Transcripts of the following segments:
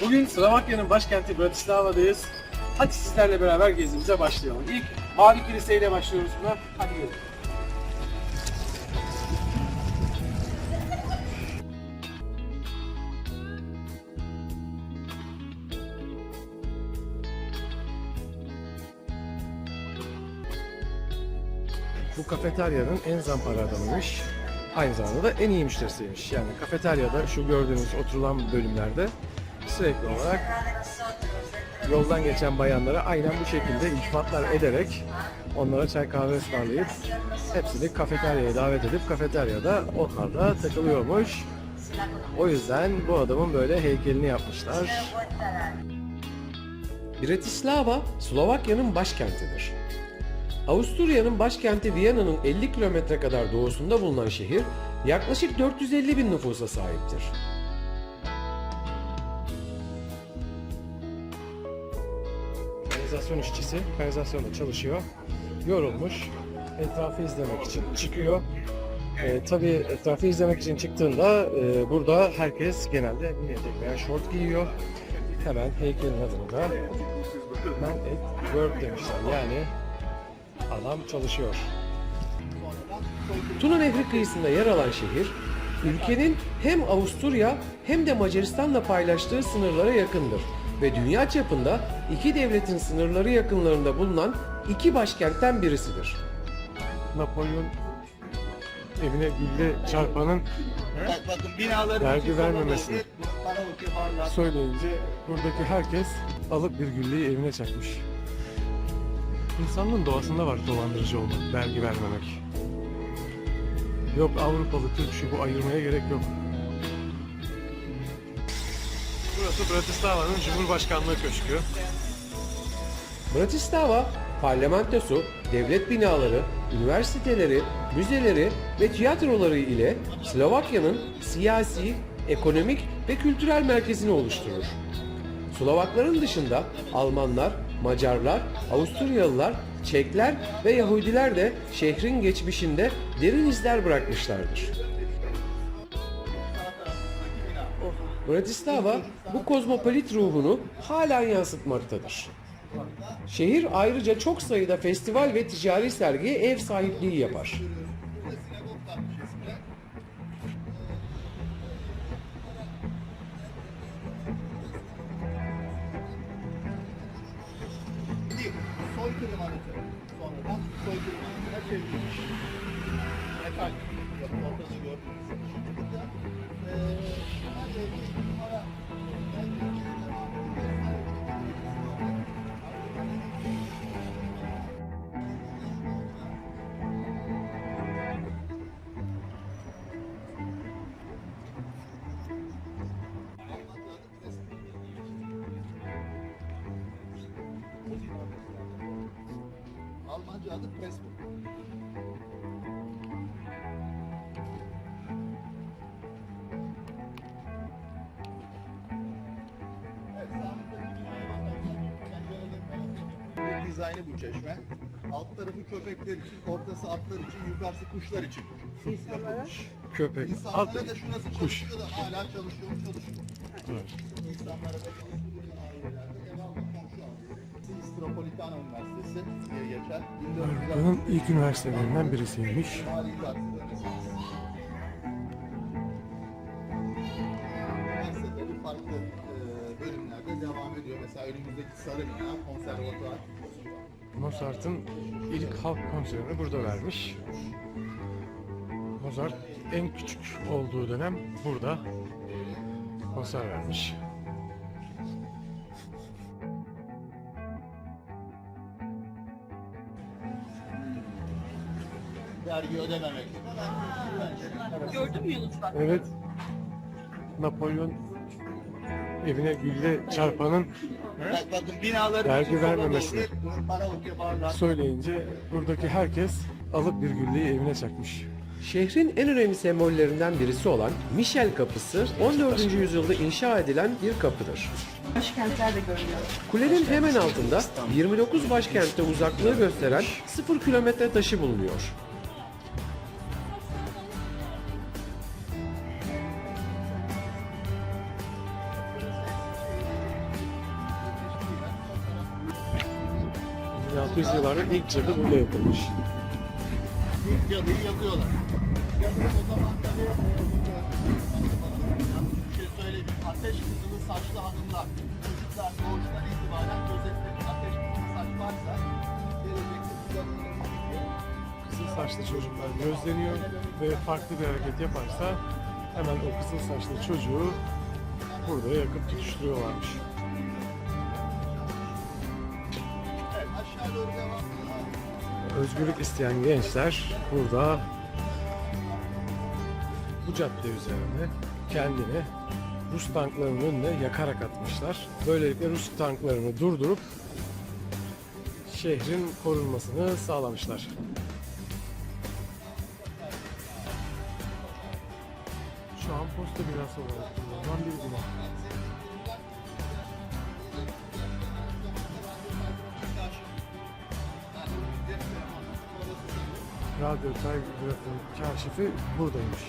Bugün Slovakya'nın başkenti Bratislava'dayız. Hadi sizlerle beraber gezimize başlayalım. İlk Mavi Kilise ile başlıyoruz buna. Hadi gidelim. Bu kafeteryanın en zampara adamıymış. Aynı zamanda da en iyi müşterisiymiş. Yani kafeteryada şu gördüğünüz oturulan bölümlerde sürekli olarak yoldan geçen bayanlara aynen bu şekilde iltifatlar ederek onlara çay kahve ısmarlayıp hepsini kafeteryaya davet edip kafeteryada onlar da takılıyormuş. O yüzden bu adamın böyle heykelini yapmışlar. Bratislava, Slovakya'nın başkentidir. Avusturya'nın başkenti Viyana'nın 50 kilometre kadar doğusunda bulunan şehir yaklaşık 450 bin nüfusa sahiptir. Kanalizasyon işçisi kanalizasyonda çalışıyor. Yorulmuş. Etrafı izlemek için çıkıyor. Ee, tabii etrafı izlemek için çıktığında e, burada herkes genelde mini etek veya şort giyiyor. Hemen heykelin adını da Man at Work demişler. Yani adam çalışıyor. Tuna Nehri kıyısında yer alan şehir, ülkenin hem Avusturya hem de Macaristan'la paylaştığı sınırlara yakındır ve dünya çapında iki devletin sınırları yakınlarında bulunan iki başkentten birisidir. Napolyon evine gülle çarpanın Bak Vergi vermemesini. söyleyince buradaki herkes alıp bir gülleyi evine çakmış. İnsanlığın doğasında var dolandırıcı olmak, vergi vermemek. Yok Avrupalı, Türk şu bu ayırmaya gerek yok. Burası Bratislava'nın Cumhurbaşkanlığı Köşkü. Bratislava, parlamentosu, devlet binaları, üniversiteleri, müzeleri ve tiyatroları ile Slovakya'nın siyasi, ekonomik ve kültürel merkezini oluşturur. Slovakların dışında Almanlar, Macarlar, Avusturyalılar, Çekler ve Yahudiler de şehrin geçmişinde derin izler bırakmışlardır. Bratislava bu kozmopolit ruhunu halen yansıtmaktadır. Şehir ayrıca çok sayıda festival ve ticari sergiye ev sahipliği yapar. Soykırım anıtı. Sonradan soykırım anıtına çevrilmiş. Metal. Yani görelim. Bir dizaynı bu çeşme. Alt tarafı köpekler için, ortası atlar için, yukarısı kuşlar için. yapılmış. Köpek, İnsanlara da şurası kuş. çalışıyor da hala çalışıyor mu çalışıyor. Evet. İnsanlara da çalışıyor Istropolitano Üniversitesi geçer. 1460 Avrupa'nın ilk üniversitelerinden birisiymiş. Üniversiteleri. Farklı e, bölümlerde devam ediyor. Mesela önümüzdeki sarı bina konservatuvar. Mozart'ın ilk halk konserini burada vermiş. Mozart en küçük olduğu dönem burada konser vermiş. Vergi ödememek. Gördün mü Yunus bak? Evet. Napolyon evine gülle çarpanın Bak bakın binaların Vergi barlar. söyleyince buradaki herkes alıp bir gülleyi evine çakmış. Şehrin en önemli sembollerinden birisi olan Michel Kapısı 14. yüzyılda inşa edilen bir kapıdır. Başkentler de görünüyor. Kulenin hemen altında 29 başkentte uzaklığı gösteren 0 kilometre taşı bulunuyor. 1600 yıllarda ilk cadı burada yapılmış. İlk cadıyı yakıyorlar. Cadı o zaman tabii bir şey söyleyeyim. Ateş kızılı saçlı hanımlar. Çocuklar doğuştan itibaren gözetlenir. Ateş kızılı saç varsa gelecekte bu saçlı çocuklar gözleniyor ve farklı bir hareket yaparsa hemen o kızıl saçlı çocuğu burada yakıp tutuşturuyorlarmış. Özgürlük isteyen gençler burada bu cadde üzerinde kendini Rus tanklarının önüne yakarak atmışlar. Böylelikle Rus tanklarını durdurup şehrin korunmasını sağlamışlar. Şu an posta binası olarak kullanılan bir bina. Radyo telgrafın kaşifi buradaymış.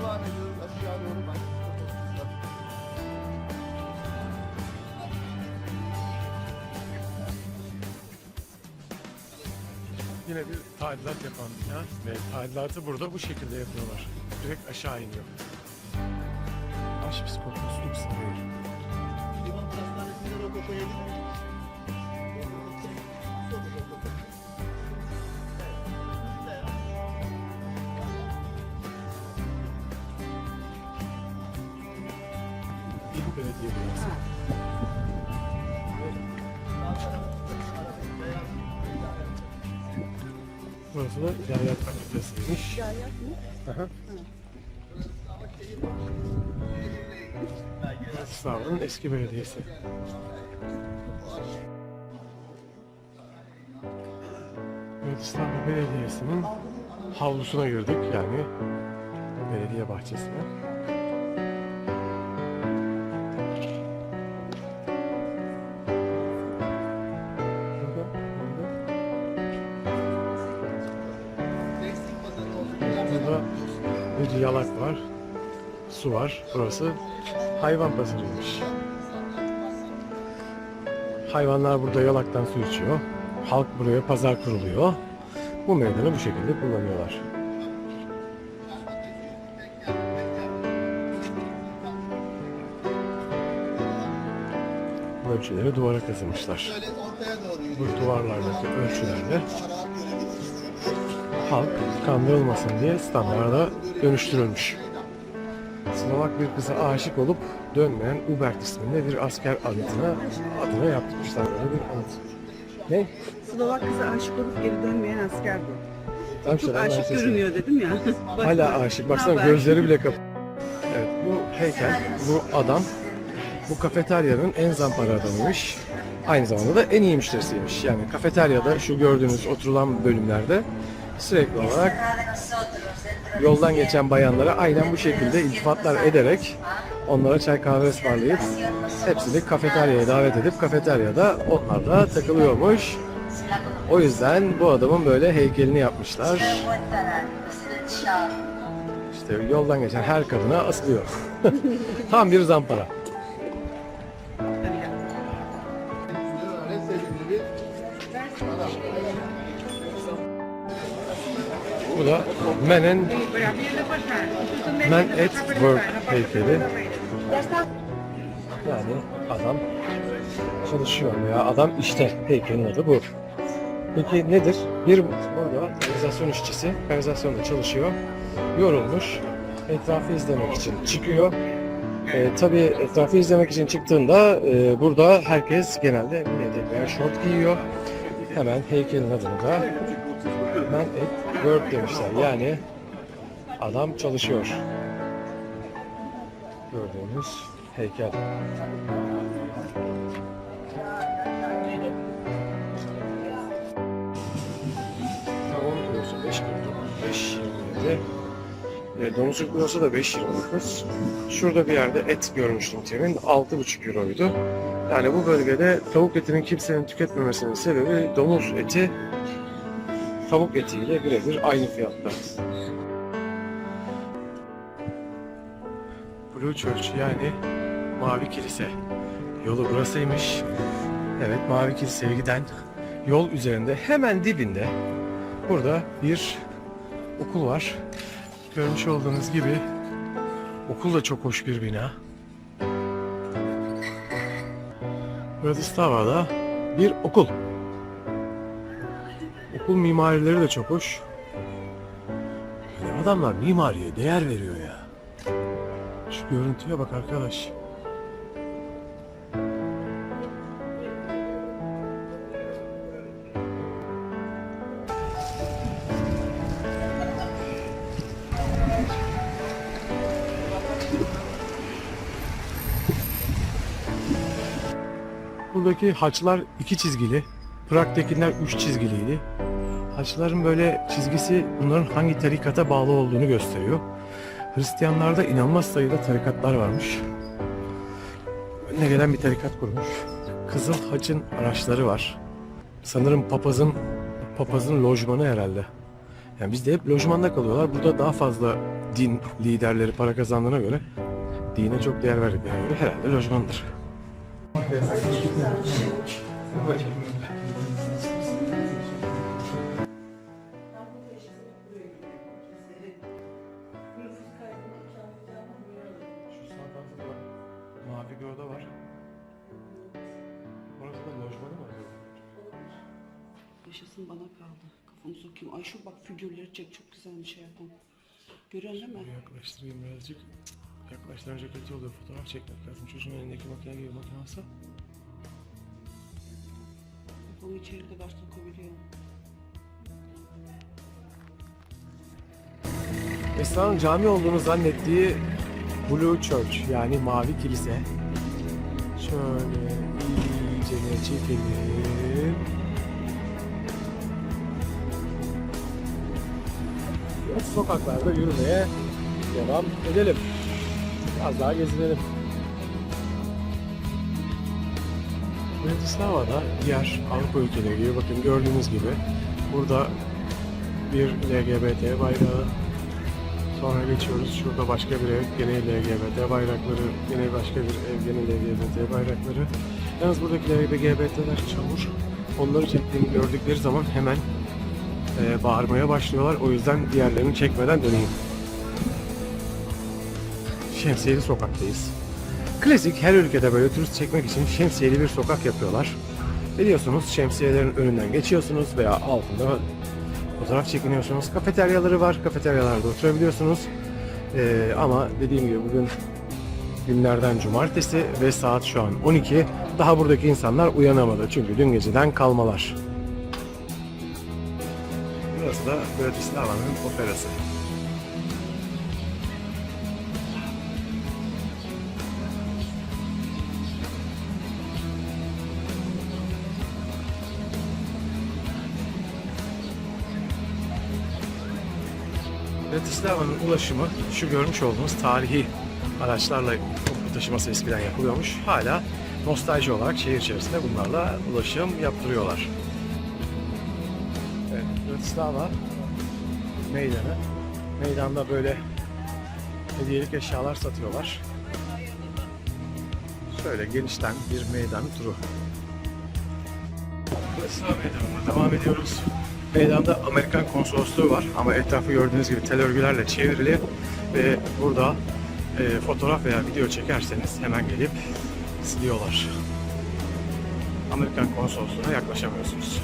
Devam ediyoruz aşağı doğru bak. Yine bir tadilat yapan bina ve tadilatı burada bu şekilde yapıyorlar. Direkt aşağı iniyor. Hastanesi'nde rokoko mi? İlk belediye binası. Burası da İlahiyat Fakültesiymiş. Aha. Bratislava'nın eski belediyesi. Bratislava Belediyesi'nin havlusuna girdik yani belediye bahçesine. Burada bir yalak var. Su var. Burası hayvan pazarıymış. Hayvanlar burada yalaktan su içiyor. Halk buraya pazar kuruluyor. Bu meydanı bu şekilde kullanıyorlar. Ölçüleri duvara kazımışlar. Bu duvarlardaki ölçülerle halk kandırılmasın diye standarda dönüştürülmüş. Slovak bir kıza aşık olup dönmeyen Ubert isminde bir asker anıtına adına yaptırmışlar böyle bir anıt. Ne? Slovak kıza aşık olup geri dönmeyen asker bu. Tam Çok aşık görünüyor dedim ya. Bak- Hala aşık. Baksana gözleri bile kapalı. Evet bu heykel, bu adam bu kafeteryanın en zampara adamıymış. Aynı zamanda da en iyi müşterisiymiş. Yani kafeteryada şu gördüğünüz oturulan bölümlerde sürekli olarak yoldan geçen bayanlara aynen bu şekilde iltifatlar ederek onlara çay kahve ısmarlayıp hepsini kafeteryaya davet edip kafeteryada onlarla takılıyormuş. O yüzden bu adamın böyle heykelini yapmışlar. İşte yoldan geçen her kadına asılıyor. Tam bir zampara. Da Men'in Men at Work heykeli. Yani adam çalışıyor veya adam işte heykelin adı bu. Peki nedir? Bir burada kanalizasyon işçisi kanalizasyonda çalışıyor. Yorulmuş. Etrafı izlemek için çıkıyor. E, tabii etrafı izlemek için çıktığında e, burada herkes genelde mini etek veya şort giyiyor. Hemen heykelin adını da Man at Work demişler. Yani adam çalışıyor. Gördüğünüz heykel. Tavuğun kilosu 5.49, 5.27. E, domuzun kilosu da 5.29. Şurada bir yerde et görmüştüm temin. 6.5 euroydu. Yani bu bölgede tavuk etinin kimsenin tüketmemesinin sebebi domuz eti tavuk etiyle birebir aynı fiyatta. Blue Church yani Mavi Kilise. Yolu burasıymış. Evet Mavi Kilise'ye giden yol üzerinde hemen dibinde burada bir okul var. Görmüş olduğunuz gibi okul da çok hoş bir bina. Bratislava'da bir okul. Okul mimarileri de çok hoş. Yani adamlar mimariye değer veriyor ya. Şu görüntüye bak arkadaş. Buradaki haçlar iki çizgili. Prag'dakiler üç çizgiliydi. Haçların böyle çizgisi bunların hangi tarikata bağlı olduğunu gösteriyor. Hristiyanlarda inanılmaz sayıda tarikatlar varmış. Önüne gelen bir tarikat kurmuş. Kızıl Haç'ın araçları var. Sanırım papazın papazın lojmanı herhalde. Yani bizde hep lojmanda kalıyorlar. Burada daha fazla din liderleri para kazandığına göre dine çok değer verdiklerine göre herhalde lojmandır. Ay şu bak figürleri çek çok güzelmiş hayatım. Görüyorsun değil mi? Yaklaştırayım birazcık. Yaklaştırınca kötü oluyor. Fotoğraf çekmek lazım. Çocuğun elindeki makine gibi makine alsa. Kafamı içeri kadar sokabiliyor. Esra'nın cami olduğunu zannettiği Blue Church yani Mavi Kilise. Şöyle iyice çekelim. Sokaklarda yürümeye devam edelim. Biraz daha gezinelim. Bratislava'da diğer Avrupa ülkeleri gibi bakın gördüğünüz gibi burada bir LGBT bayrağı Sonra geçiyoruz. Şurada başka bir ev. Gene LGBT bayrakları. Gene başka bir ev. Gene LGBT bayrakları. Yalnız buradaki LGBT'ler çamur. Onları çektiğimi gördükleri zaman hemen e, bağırmaya başlıyorlar. O yüzden diğerlerini çekmeden döneyim. Şemsiyeli sokaktayız. Klasik her ülkede böyle turist çekmek için şemsiyeli bir sokak yapıyorlar. Biliyorsunuz şemsiyelerin önünden geçiyorsunuz veya altında fotoğraf çekiniyorsunuz. Kafeteryaları var. Kafeteryalarda oturabiliyorsunuz. Ee, ama dediğim gibi bugün günlerden cumartesi ve saat şu an 12. Daha buradaki insanlar uyanamadı. Çünkü dün geceden kalmalar. Burası da Bratislava'nın operası. Bratislava'nın ulaşımı şu görmüş olduğunuz tarihi araçlarla toplu taşıması eskiden yapılıyormuş. Hala nostalji olarak şehir içerisinde bunlarla ulaşım yaptırıyorlar. Bratislava meydanı. Meydanda böyle hediyelik eşyalar satıyorlar. Şöyle genişten bir meydan turu. Bratislava meydanına devam ediyoruz. Meydanda Amerikan konsolosluğu var ama etrafı gördüğünüz gibi tel örgülerle çevrili ve burada e, fotoğraf veya video çekerseniz hemen gelip siliyorlar. Amerikan konsolosluğuna yaklaşamıyorsunuz.